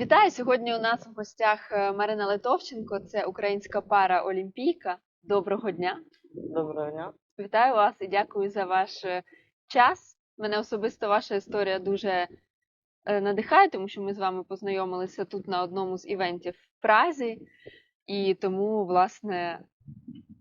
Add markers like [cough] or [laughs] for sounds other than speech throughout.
Вітаю! Сьогодні у нас в гостях е, Марина Литовченко, це українська пара Олімпійка. Доброго дня! Доброго дня. Вітаю вас і дякую за ваш е, час. Мене особисто ваша історія дуже е, надихає, тому що ми з вами познайомилися тут на одному з івентів в Празі, і тому, власне,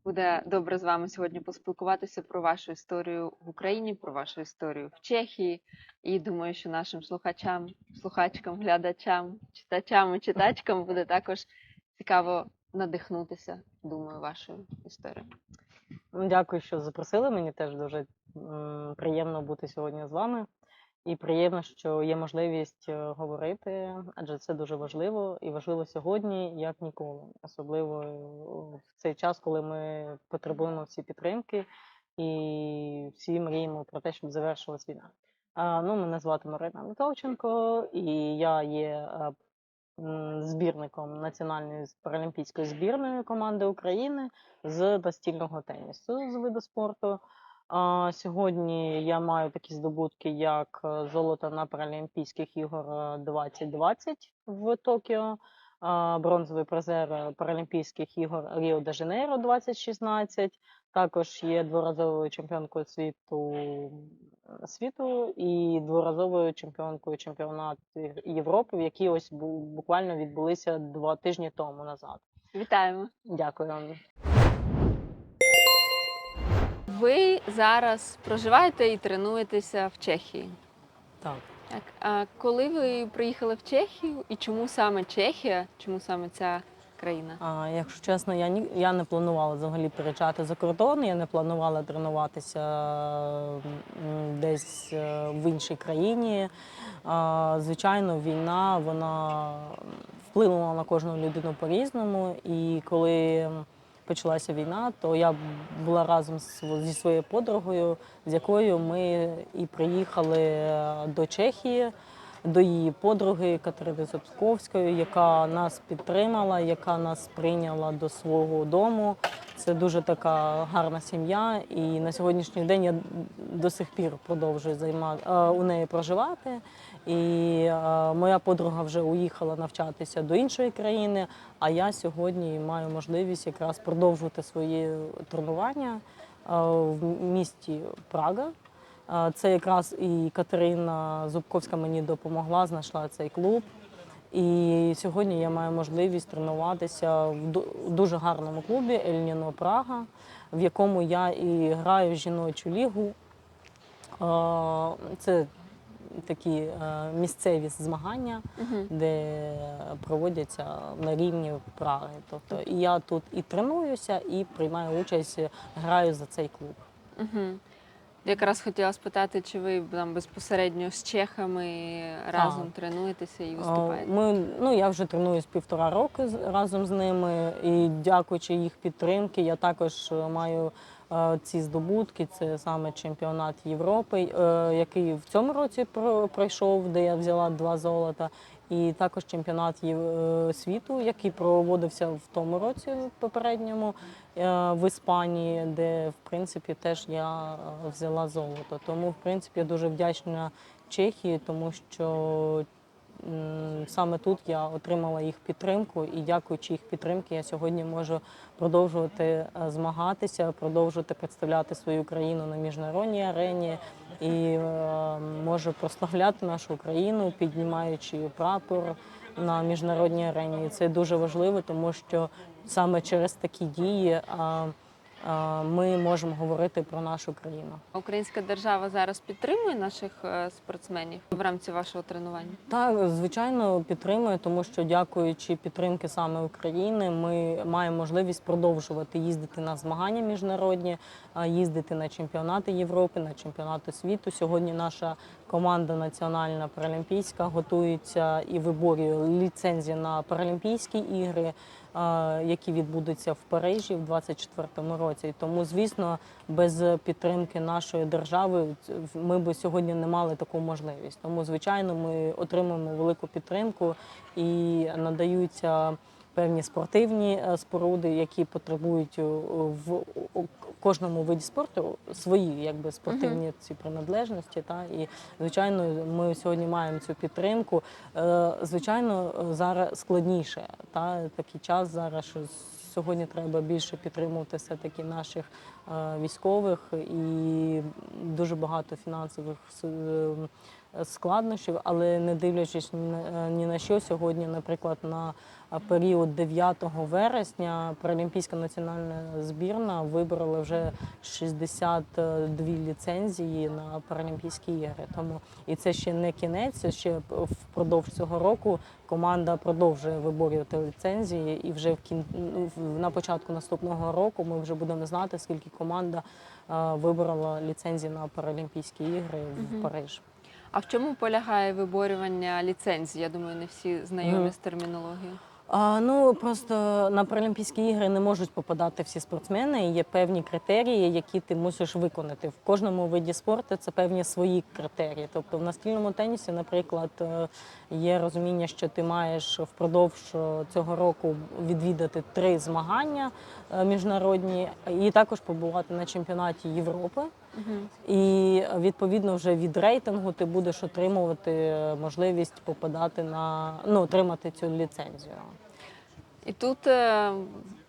буде добре з вами сьогодні поспілкуватися про вашу історію в Україні, про вашу історію в Чехії. І думаю, що нашим слухачам, слухачкам, глядачам, читачам і читачкам буде також цікаво надихнутися, думаю, вашою історією. Дякую, що запросили. Мені теж дуже приємно бути сьогодні з вами. І приємно, що є можливість е, говорити, адже це дуже важливо і важливо сьогодні, як ніколи, особливо е, в цей час, коли ми потребуємо всі підтримки і всі мріємо про те, щоб завершилась війна. А, ну, мене звати Марина Литовченко, і я є е, збірником національної паралімпійської збірної команди України з настільного тенісу з виду спорту. А, сьогодні я маю такі здобутки, як е, золото на Паралімпійських ігор е, 2020 в Токіо, а, бронзовий призер е, Паралімпійських ігор Ріо де Жанейро 2016. Також є дворазовою чемпіонкою світу світу і дворазовою чемпіонкою чемпіонату Європи, які ось бу- буквально відбулися два тижні тому назад. Вітаємо! Дякую вам. Ви зараз проживаєте і тренуєтеся в Чехії. Так. Так, а коли ви приїхали в Чехію і чому саме Чехія? Чому саме ця країна? А, якщо чесно, я ні я не планувала взагалі переїжджати за кордон. Я не планувала тренуватися десь е, в іншій країні. А, звичайно, війна вона вплинула на кожну людину по-різному. І коли почалася війна, то я була разом зі своєю подругою, з якою ми і приїхали е, до Чехії до її подруги Катерини Зубковської, яка нас підтримала, яка нас прийняла до свого дому. Це дуже така гарна сім'я, і на сьогоднішній день я до сих пір продовжую займати у неї проживати. І е, моя подруга вже уїхала навчатися до іншої країни. А я сьогодні маю можливість якраз продовжувати свої тренування е, в місті Прага. Це якраз і Катерина Зубковська мені допомогла, знайшла цей клуб. І сьогодні я маю можливість тренуватися в ду- дуже гарному клубі Ельніно Прага, в якому я і граю в жіночу лігу. Це такі е, місцеві змагання, де проводяться на рівні Праги. Тобто і я тут і тренуюся, і приймаю участь, граю за цей клуб. Якраз хотіла спитати, чи ви там безпосередньо з чехами разом тренуєтеся і виступаєте? Ми, ну, я вже тренуюсь півтора роки разом з ними, і дякуючи їх підтримки, я також е, маю е, ці здобутки. Це саме чемпіонат Європи, е, який в цьому році пройшов, де я взяла два золота. І також чемпіонат е, світу, який проводився в тому році попередньому е, в Іспанії, де в принципі теж я е, взяла золото. Тому, в принципі, дуже вдячна Чехії, тому що Саме тут я отримала їх підтримку, і дякуючи їх підтримки, я сьогодні можу продовжувати е, змагатися, продовжувати представляти свою країну на міжнародній арені і е, можу прославляти нашу країну, піднімаючи прапор на міжнародній арені. І це дуже важливо, тому що саме через такі дії ми можемо говорити про нашу країну. Українська держава зараз підтримує наших е, спортсменів в рамці вашого тренування? Так, звичайно, підтримую, тому що дякуючи підтримки саме України, ми маємо можливість продовжувати їздити на змагання міжнародні, їздити на чемпіонати Європи, на чемпіонати світу. Сьогодні наша команда національна паралімпійська готується і виборює ліцензії на Паралімпійські ігри, які відбудуться в Парижі в 2024 році. І Тому, звісно, без підтримки нашої держави ми б сьогодні не мали таку можливість. Тому, звичайно, ми отримуємо велику підтримку і надаються певні спортивні е, споруди, які потребують в у кожному виді спорту свої якби спортивні ці приналежності. Та і звичайно, ми сьогодні маємо цю підтримку. Е, Звичайно, зараз складніше. Та такий час зараз, що сьогодні треба більше підтримувати все таки наших е, військових і дуже багато фінансових е, складнощів, але не дивлячись ні на- що, сьогодні, наприклад, на період 9 вересня Паралімпійська національна збірна вибрала вже 62 ліцензії на Паралімпійські ігри. Тому і це ще не кінець, ще впродовж цього року команда продовжує виборювати ліцензії, і вже в кін... на початку наступного року ми вже будемо знати, скільки команда е, вибрала ліцензії на Паралімпійські ігри в Париж. А в чому полягає виборювання ліцензії? Я думаю, не всі знайомі Мгм. з термінологією. А, ну просто на Паралімпійські ігри не можуть попадати всі спортсмени. Є певні критерії, які ти мусиш виконати. В кожному виді спорту це певні свої критерії. Тобто в настільному тенісі, наприклад, е, є розуміння, що ти маєш впродовж е, цього року відвідати три змагання е, міжнародні, і також побувати на чемпіонаті Європи. Мгм. І відповідно вже від рейтингу ти будеш отримувати е, можливість попадати на ну отримати цю ліцензію. І тут е,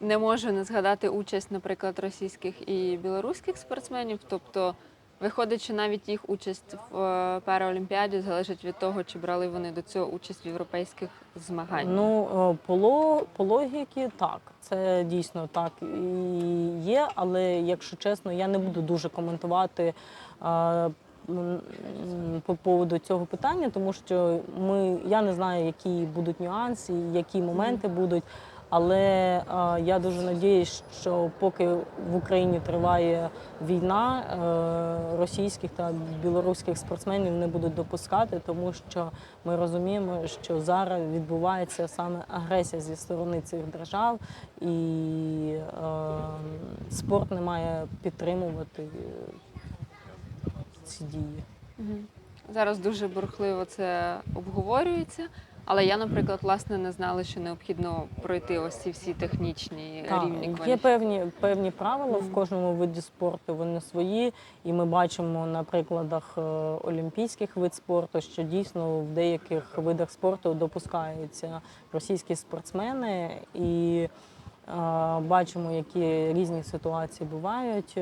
не можу не згадати участь, наприклад, російських і білоруських спортсменів. Тобто, виходить, що навіть їх участь в е, Параолімпіаді залежить від того, чи брали вони до цього участь в європейських змаганнях. Ну е, по, по логіки, так, це дійсно так і є. Але якщо чесно, я не буду дуже коментувати. е, По поводу цього питання, тому що ми я не знаю, які будуть нюанси, які моменти будуть. Але е, я дуже надіюсь, що поки в Україні триває війна, е, російських та білоруських спортсменів не будуть допускати, тому що ми розуміємо, що зараз відбувається саме агресія зі сторони цих держав, і е, спорт не має підтримувати ці дії. Зараз дуже бурхливо це обговорюється. Але я, наприклад, власне не знала, що необхідно пройти ось ці всі технічні Так, рівні є певні певні правила Мгм. в кожному виді спорту. Вони свої, і ми бачимо на прикладах е, олімпійських вид спорту, що дійсно в деяких видах спорту допускаються російські спортсмени, і е, бачимо, які різні ситуації бувають.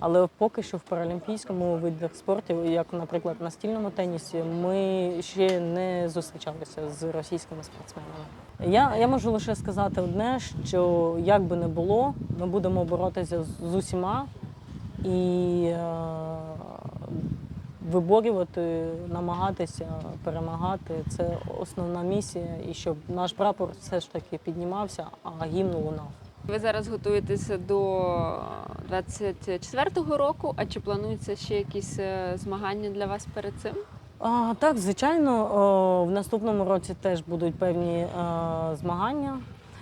Але поки що в паралімпійському видах спорту, як, наприклад, настільному тенісі, ми ще не зустрічалися з російськими спортсменами. Я, я можу лише сказати одне, що як би не було, ми будемо боротися з усіма і е, виборювати, намагатися перемагати. Це основна місія, і щоб наш прапор все ж таки піднімався, а гімн лунав. Ви зараз готуєтеся до 24-го року. А чи плануються ще якісь е, змагання для вас перед цим? А, так, звичайно, о, в наступному році теж будуть певні е, змагання.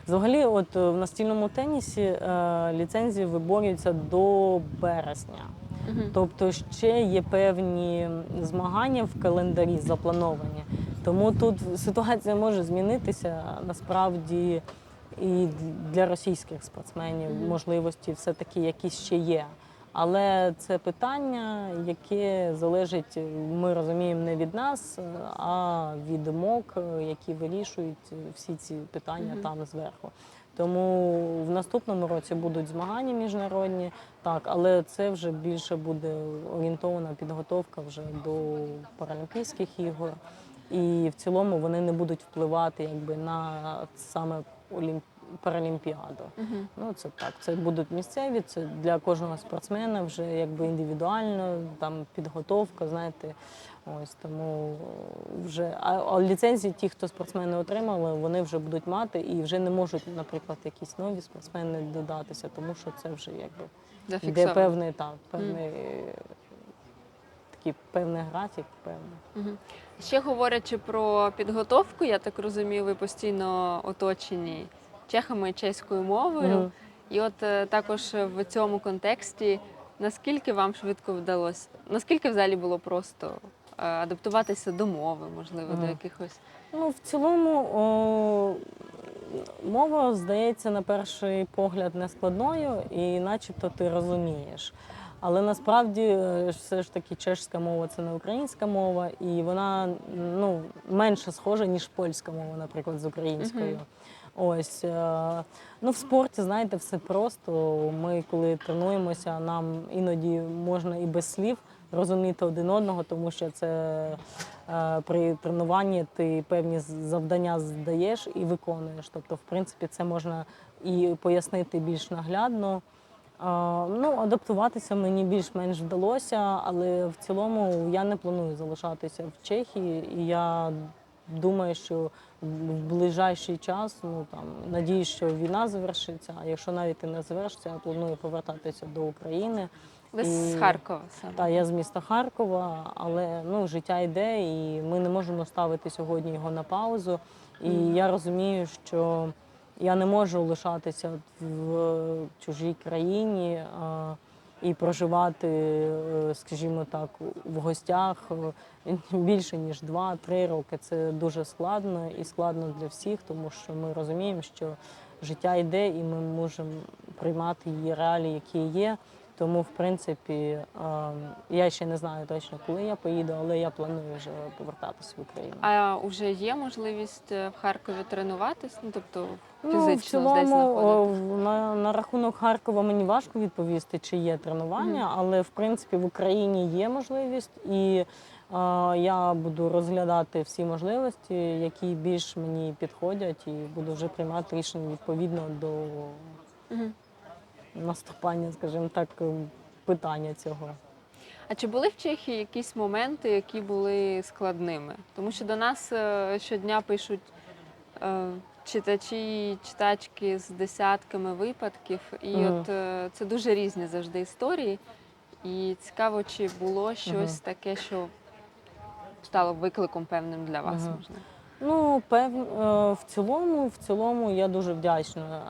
Взагалі, от е, в настільному тенісі ліцензії виборюються до березня. Мгм. Тобто ще є певні змагання в календарі заплановані. Тому тут ситуація може змінитися насправді і для російських спортсменів можливості все-таки якісь ще є. Але це питання, яке залежить, ми розуміємо, не від нас, а від МОК, які вирішують всі ці питання там зверху. Тому в наступному році будуть змагання міжнародні, так, але це вже більше буде орієнтована підготовка вже до Паралімпійських ігор. І в цілому вони не будуть впливати якби на саме Олімп... Паралімпіаду. Мгм. Ну це так. Це будуть місцеві. Це для кожного спортсмена вже якби індивідуально, там підготовка. Знаєте, ось тому вже а, а ліцензії, ті, хто спортсмени отримали, вони вже будуть мати і вже не можуть, наприклад, якісь нові спортсмени додатися, тому що це вже якби Зафіксовано. певний так, певний такий певний графік, певний. Мгм. Ще говорячи про підготовку, я так розумію, ви постійно оточені чехами і чеською мовою. Мгм. І от е, також в цьому контексті, наскільки вам швидко вдалося, наскільки взагалі було просто е, адаптуватися до мови, можливо, до якихось. Ну, в цілому, о, Мова здається на перший погляд не складною, і начебто ти розумієш. Але насправді е, все ж таки чешська мова це не українська мова, і вона ну, менше схожа, ніж польська мова, наприклад, з українською. Ось е, ну в спорті, знаєте, все просто. Ми, коли тренуємося, нам іноді можна і без слів розуміти один одного, тому що це е, при тренуванні ти певні завдання здаєш і виконуєш. Тобто, в принципі, це можна і пояснити більш наглядно. Ну, адаптуватися мені більш-менш вдалося, але в цілому я не планую залишатися в Чехії. І я думаю, що в ближайший час, ну там надіюсь, що війна завершиться. А якщо навіть і не завершиться, я планую повертатися до України. Ви з Харкова саме. Та я з міста Харкова, але ну життя йде, і ми не можемо ставити сьогодні його на паузу. І Мгм. я розумію, що я не можу лишатися в чужій країні і проживати, е, скажімо так, в гостях е, [laughs] більше ніж 2-3 роки. Це дуже складно і складно для всіх, тому що ми розуміємо, що життя йде, і ми можемо приймати її реалії, які є. Тому, в принципі, ем, я ще не знаю точно, коли я поїду, але я планую вже повертатися в Україну. А вже є можливість е, в Харкові тренуватись? Ну тобто Ну, в фізично десь знаходитись? на, на рахунок Харкова мені важко відповісти, чи є тренування, але в принципі в Україні є можливість, і е, я буду розглядати всі можливості, які більш мені підходять, і буду вже приймати рішення відповідно до Мгм. Наступання, скажімо так, питання цього. А чи були в Чехії якісь моменти, які були складними? Тому що до нас е, щодня пишуть е, читачі, читачки з десятками випадків, і Мгм. от е, це дуже різні завжди історії. І цікаво, чи було щось таке, що стало викликом певним для вас, Мгм. можливо. Ну, пев... е, в цілому, в цілому я дуже вдячна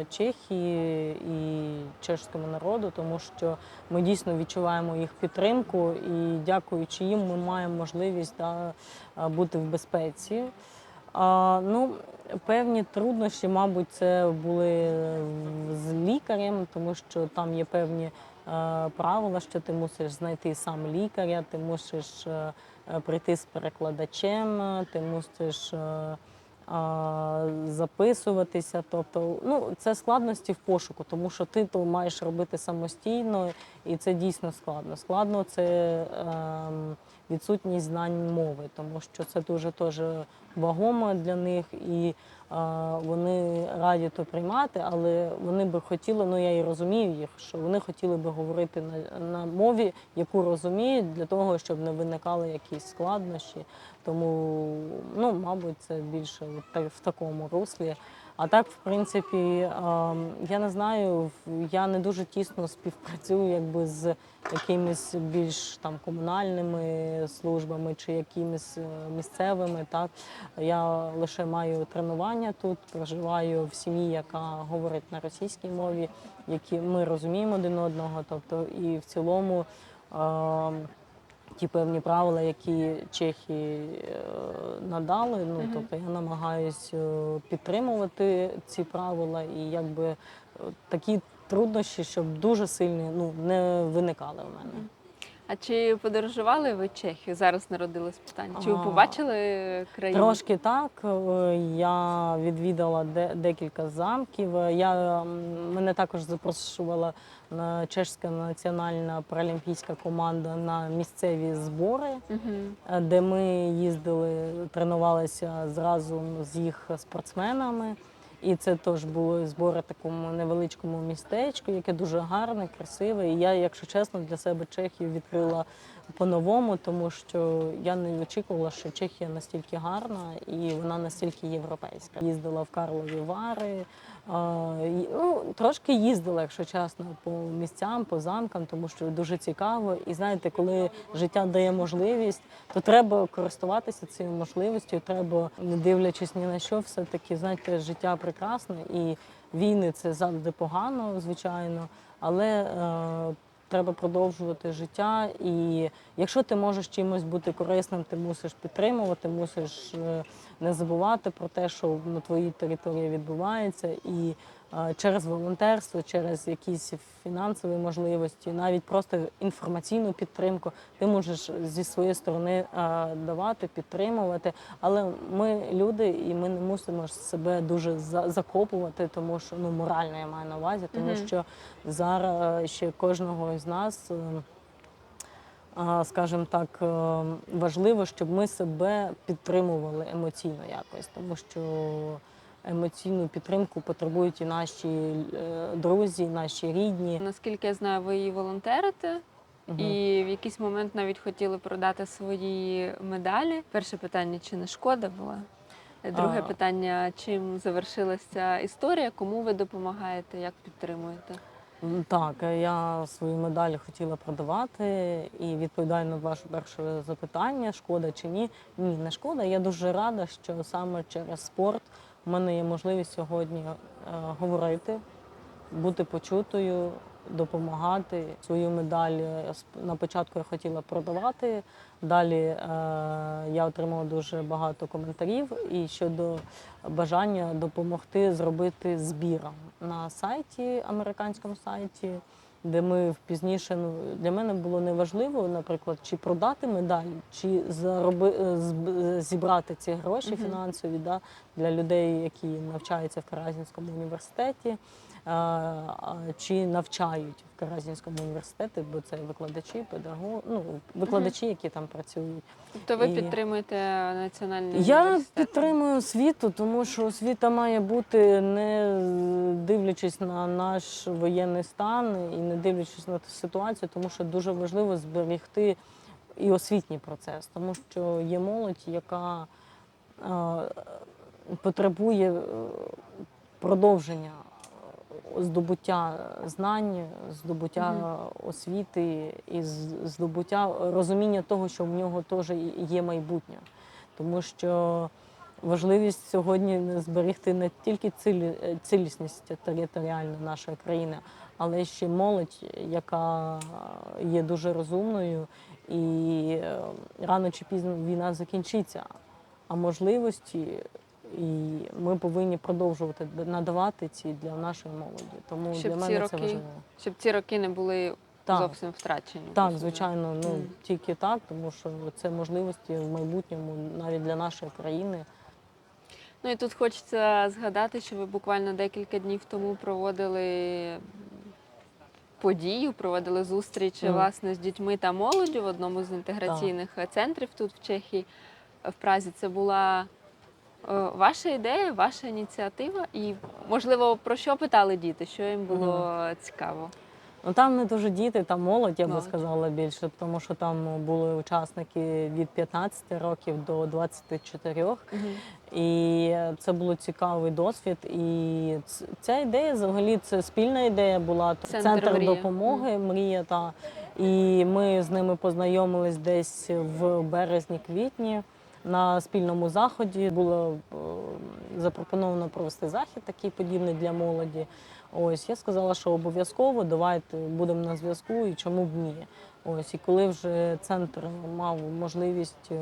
е, Чехії і чешському народу, тому що ми дійсно відчуваємо їх підтримку, і дякуючи їм, ми маємо можливість да, е, бути в безпеці. А, ну, певні труднощі, мабуть, це були з лікарем, тому що там є певні правила, що ти мусиш знайти сам лікаря, ти мусиш прийти з перекладачем, е, ти мусиш е, записуватися. Тобто, ну, це складності в пошуку, тому що ти то маєш робити самостійно, і це дійсно складно. Складно це ем, відсутність знань мови, тому що це дуже теж вагомо для них, і е, вони раді то приймати, але вони би хотіли, ну я і розумію їх, що вони хотіли би говорити на, на мові, яку розуміють, для того, щоб не виникали якісь складнощі. Тому, ну, мабуть, це більше в такому руслі. А так, в принципі, ем, я не знаю, я не дуже тісно співпрацюю якби з якимись більш там комунальними службами чи якимись е, місцевими. Так я лише маю тренування тут, проживаю в сім'ї, яка говорить на російській мові, які ми розуміємо один одного. Тобто, і в цілому. Ті певні правила, які чехи е, надали. Ну тобто я намагаюсь е, підтримувати ці правила і якби е, такі труднощі, щоб дуже сильні ну не виникали в мене. А чи подорожували ви Чехію? Зараз народилось питання. Чи ви А, побачили країну? Трошки так. Е, Я відвідала де- декілька замків. Е, Я м, мене також запрошувала на чешська національна паралімпійська команда на місцеві збори. Мгм. е, де ми їздили, тренувалися зразу з їх спортсменами. І це теж були збори в такому невеличкому містечку, яке дуже гарне, красиве. І я, якщо чесно, для себе Чехію відкрила по-новому, тому що я не очікувала, що Чехія настільки гарна і вона настільки європейська. Їздила в Карлові Вари, ну, трошки їздила, якщо чесно, по місцям, по замкам, тому що дуже цікаво. І знаєте, коли життя дає можливість, то треба користуватися цією можливістю. Треба, не дивлячись ні на що, все-таки знаєте, життя прекрасне і війни це завжди погано, звичайно. Але е, треба продовжувати життя. І якщо ти можеш чимось бути корисним, ти мусиш підтримувати, мусиш е, не забувати про те, що на твоїй території відбувається. І е, через волонтерство, через якісь фінансові можливості, навіть просто інформаційну підтримку, ти можеш зі своєї сторони е, давати, підтримувати. Але ми люди, і ми не мусимо себе дуже за- закопувати, тому що ну морально я маю на увазі, тому що зараз ще кожного з нас. А, скажімо так, е, важливо, щоб ми себе підтримували емоційно якось, тому що емоційну підтримку потребують і наші е, друзі, і наші рідні. Наскільки я знаю, ви і волонтерите, Мгм. і в якийсь момент навіть хотіли продати свої медалі. Перше питання: чи не шкода була? Друге А. питання: чим завершилася історія? Кому ви допомагаєте? Як підтримуєте? Так, е, я свою медаль хотіла продавати і відповідаю на ваше перше запитання: шкода чи ні? Ні, не шкода. Я дуже рада, що саме через спорт у мене є можливість сьогодні е, говорити, бути почутою, допомагати. Свою медаль е, на початку я хотіла продавати. Далі я отримала дуже багато коментарів і щодо бажання допомогти зробити збір на сайті, американському сайті, де ми пізніше ну для мене було неважливо, наприклад, чи продати медаль, чи зароби е, зібрати ці гроші фінансові да, для людей, які навчаються в Каразінському університеті. А, а, Чи навчають в Каразінському університеті, бо це викладачі, педагоги, ну викладачі, які там працюють. Тобто ви І- підтримуєте національний Я університет? підтримую освіту, тому що освіта має бути не дивлячись на наш воєнний стан і не дивлячись на ту ситуацію, тому що дуже важливо зберегти і освітній процес, тому що є молодь, яка е, потребує е, продовження е, здобуття знань, здобуття освіти і здобуття розуміння того, що в нього теж є майбутнє. Тому що важливість сьогодні зберегти не тільки цілісність територіальної нашої країни, але ще молодь, яка є дуже розумною, і е, рано чи пізно війна закінчиться. А можливості і ми повинні продовжувати надавати ці для нашої молоді. Тому Щоб для ці мене роки це важливо. Щоб ці роки не були Так. зовсім втрачені. Так, звичайно, ну Мгм. тільки так, тому що це можливості в майбутньому навіть для нашої країни. Ну і тут хочеться згадати, що ви буквально декілька днів тому проводили подію, проводили зустріч Мгм. власне з дітьми та молоддю в одному з інтеграційних центрів тут в Чехії, в Празі. Це була ваша ідея, ваша ініціатива, і можливо про що питали діти, що їм було цікаво. Ну там не дуже діти, там молодь, я би сказала більше, тому що там були учасники від 15 років до 24. І це було цікавий досвід. І ця ідея взагалі це спільна ідея була Центр центр, «Мрія». допомоги Мрія. Та і ми з ними познайомились десь в березні-квітні. На спільному заході було е, запропоновано провести захід такий подібний для молоді. Ось я сказала, що обов'язково давайте будемо на зв'язку і чому б ні. Ось і коли вже центр мав можливість е,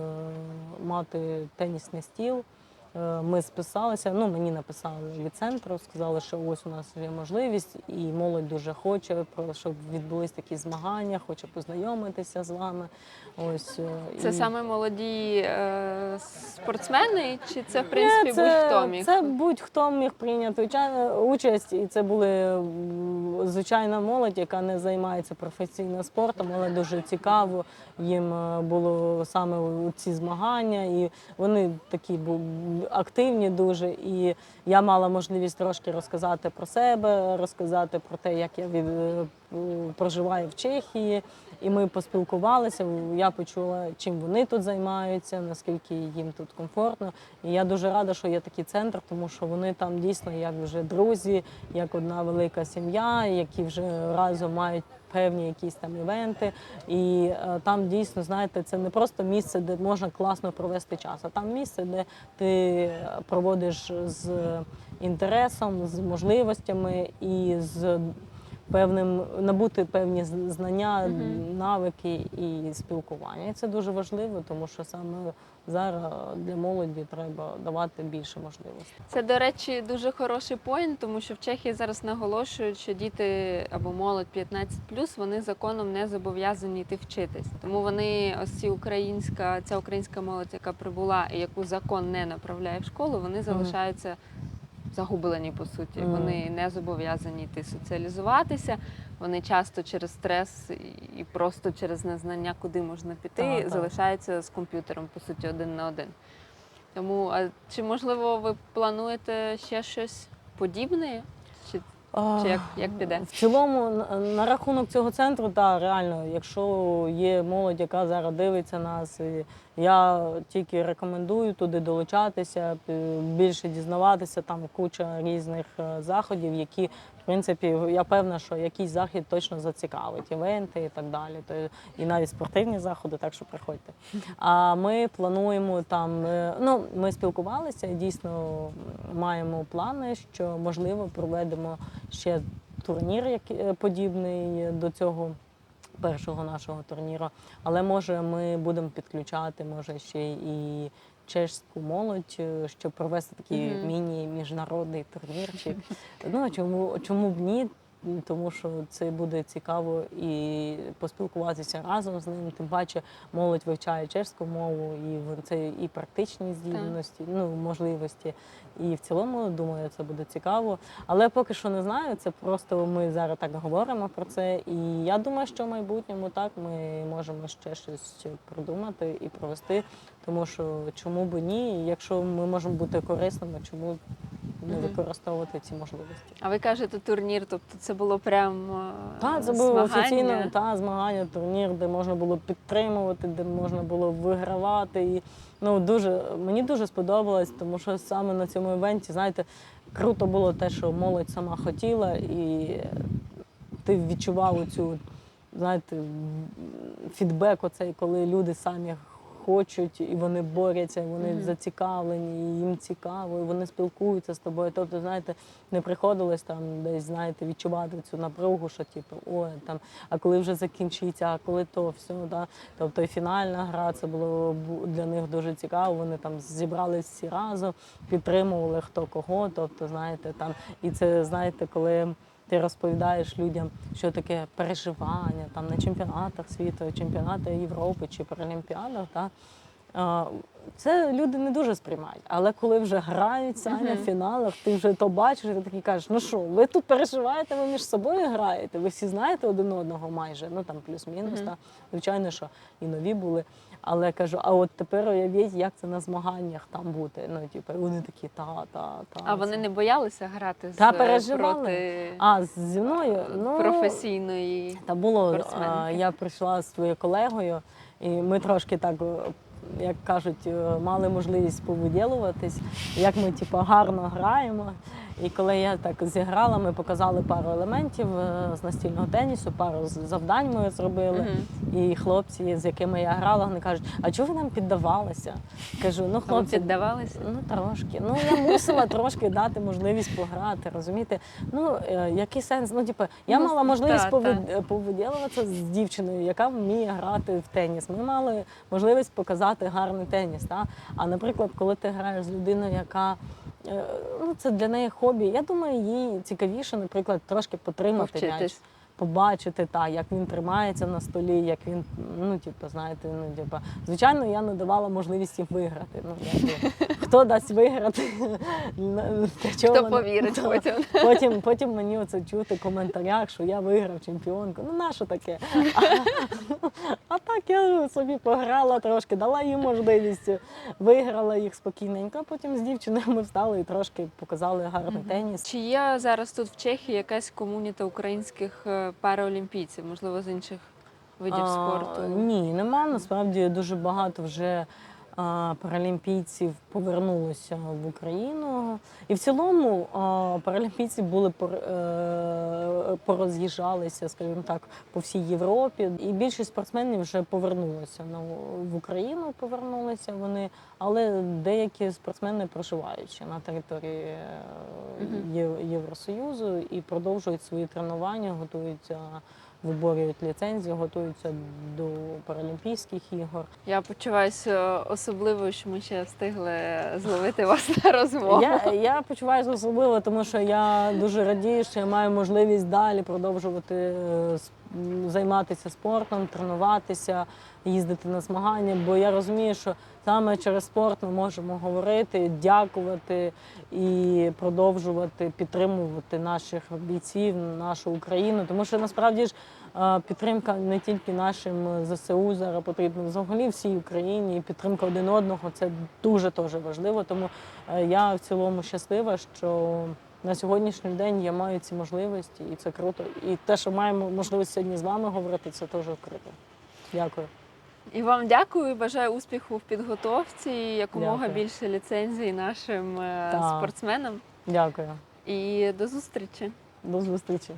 мати тенісний стіл, ми списалися. Ну мені написали від центру, сказали, що ось у нас є можливість, і молодь дуже хоче, щоб відбулись такі змагання, хоче познайомитися з вами. Ось е, Це і- саме молоді е, спортсмени, чи це в принципі це, будь-хто міг? Це будь-хто міг прийняти участь, і це були звичайна молодь, яка не займається професійно спортом, але дуже цікаво їм е, було саме ці змагання, і вони такі бу- активні дуже. І я мала можливість трошки розказати про себе, розказати про те, як я від, е, проживаю в Чехії. І ми поспілкувалися. Я почула, чим вони тут займаються, наскільки їм тут комфортно. І я дуже рада, що є такий центр, тому що вони там дійсно як вже друзі, як одна велика сім'я, які вже разом мають певні якісь там івенти. І е, там дійсно, знаєте, це не просто місце, де можна класно провести час, а там місце, де ти проводиш з інтересом, з можливостями і з певним набути певні знання, навики і спілкування. І це дуже важливо, тому що саме зараз для молоді треба давати більше можливостей. Це, до речі, дуже хороший поінт, тому що в Чехії зараз наголошують, що діти або молодь 15 вони законом не зобов'язані йти вчитись. Тому вони, ось ці українська, ця українська молодь, яка прибула і яку закон не направляє в школу, вони залишаються загублені по суті. Мгм. Вони не зобов'язані йти соціалізуватися. Вони часто через стрес і- просто через незнання, куди можна піти, Так, так. залишаються з комп'ютером, по суті, один на один. Тому, а чи можливо ви плануєте ще щось подібне? Чи, чи як, як піде? В цілому, на- на рахунок цього центру, так, реально, якщо є молодь, яка зараз дивиться нас, і я тільки рекомендую туди долучатися, більше дізнаватися. Там куча різних е, заходів, які, в принципі, я певна, що якийсь захід точно зацікавить, івенти і так далі. То і навіть спортивні заходи, так що приходьте. А ми плануємо там. е, Ну, ми спілкувалися дійсно маємо плани, що можливо проведемо ще турнір, як е, подібний до цього першого нашого турніру. Але може ми будемо підключати, може ще і чешську молодь, е, щоб провести такий Мгм. міні-міжнародний турнірчик. [laughs] Ну чому, чому б ні? Тому що це буде цікаво і поспілкуватися разом з ним. Тим паче молодь вивчає чешську мову, і це і практичні здібності, ну можливості. І в цілому думаю, це буде цікаво. Але поки що не знаю. Це просто ми зараз так говоримо про це. І я думаю, що в майбутньому так ми можемо ще щось придумати і провести. Тому що чому б ні? Якщо ми можемо бути корисними, чому б не використовувати ці можливості? А ви кажете турнір, тобто це було прям е, Так, це було змагання? офіційно та змагання, турнір, де можна було підтримувати, де можна було вигравати. І ну дуже мені дуже сподобалось, тому що саме на цьому івенті, знаєте, круто було те, що молодь сама хотіла, і ти відчував цю, знаєте, фідбек, оцей, коли люди самі хочуть і вони борються, і вони Мгм. зацікавлені, і їм цікаво, і вони спілкуються з тобою. Тобто, знаєте, не приходилось там десь, знаєте, відчувати цю напругу, що типу, ой, там, а коли вже закінчиться, а коли то все, да. Тобто і фінальна гра це було для них дуже цікаво. Вони там зібрались всі разом, підтримували хто кого. Тобто, знаєте, там і це знаєте, коли. Ти розповідаєш людям, що таке переживання там на чемпіонатах світу, чемпіонатах Європи чи Паралімпіадах. Та, це люди не дуже сприймають. Але коли вже грають Саня в фіналах, ти вже то бачиш, і ти такий кажеш, ну що, ви тут переживаєте, ви між собою граєте, ви всі знаєте один одного майже, ну там плюс-мінус. Та. Звичайно, що і нові були. Але я кажу, а от тепер уявіть, як це на змаганнях там бути. Ну, типу, і вони такі, та, та, та. А вони не боялися грати з Та, переживали. проти А зі мною ну, професійної. Та було, спортсменки. а, я прийшла з своєю колегою, і ми трошки так, е, як кажуть, е, мали можливість повиділуватись, як ми типу, гарно граємо. І коли я так зіграла, ми показали пару елементів е, з настільного тенісу, пару завдань ми зробили. Мгм. І хлопці, з якими я грала, вони кажуть, а чого ви нам піддавалися? Кажу, ну хлопці, піддавалися? Ну трошки. Ну я мусила трошки дати можливість пограти, розумієте? Ну е, який сенс? Ну, типу, я Ну, мала можливість повид- повиділуватися з дівчиною, яка вміє грати в теніс. Ми мали можливість показати гарний теніс. Та? А наприклад, коли ти граєш з людиною, яка ну, це для неї хобі. Я думаю, їй цікавіше, наприклад, трошки потримати м'яч побачити, та, як він тримається на столі, як він, ну, типу, знаєте, ну, типу, звичайно, я не давала можливість їм виграти. Ну, якби, [laughs] хто дасть виграти? Хто повірить потім? Потім, потім мені оце чути в коментарях, що я виграв чемпіонку. Ну, на що таке? А, а так я собі пограла трошки, дала їм можливість, виграла їх спокійненько, а потім з дівчиною ми встали і трошки показали гарний теніс. Чи є зараз тут в Чехії якась комуніта українських е, параолімпійців, можливо, з інших видів А, спорту? Ні, нема. Насправді дуже багато вже паралімпійців повернулося в Україну. І в цілому паралімпійці були е, пороз'їжджалися, скажімо так, по всій Європі. І більшість спортсменів вже повернулися на в Україну. Повернулися вони, але деякі спортсмени проживають ще на території е, Євросоюзу і продовжують свої тренування, готуються. Виборюють ліцензію, готуються до Паралімпійських ігор. Я почуваюся особливо, що ми ще встигли зловити вас на розмову. Я, я почуваюся особливо, тому що я дуже радію, що я маю можливість далі продовжувати е, займатися спортом, тренуватися, їздити на змагання. Бо я розумію, що саме через спорт ми можемо говорити, дякувати і продовжувати підтримувати наших бійців, нашу Україну. Тому що насправді ж е, підтримка не тільки нашим ЗСУ зараз потрібна, взагалі всій Україні. Підтримка один одного це дуже теж важливо. Тому Е, Я в цілому щаслива, що на сьогоднішній день я маю ці можливості, і це круто. І те, що маємо можливість сьогодні з вами говорити, це теж круто. Дякую. І вам дякую і бажаю успіху в підготовці, і якомога Дякую. більше ліцензій нашим е, Так. спортсменам. Дякую. І до зустрічі. До зустрічі.